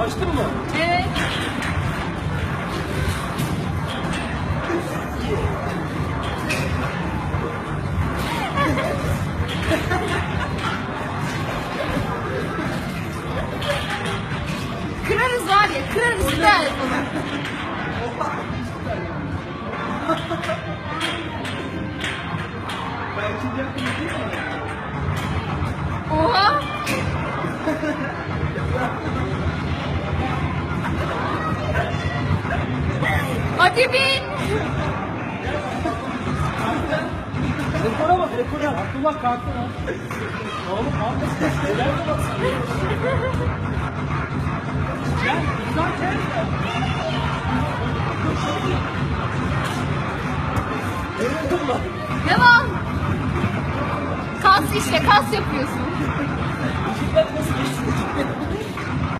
Açtın mı? Evet. kırarız var ya, kırarız bu telefonu. Hadi bin! Rekora bak rekora. Abdullah kalktı lan. Oğlum kalktı. Neler de bak. Gel. Gel. Devam! Kas işte, kas yapıyorsun.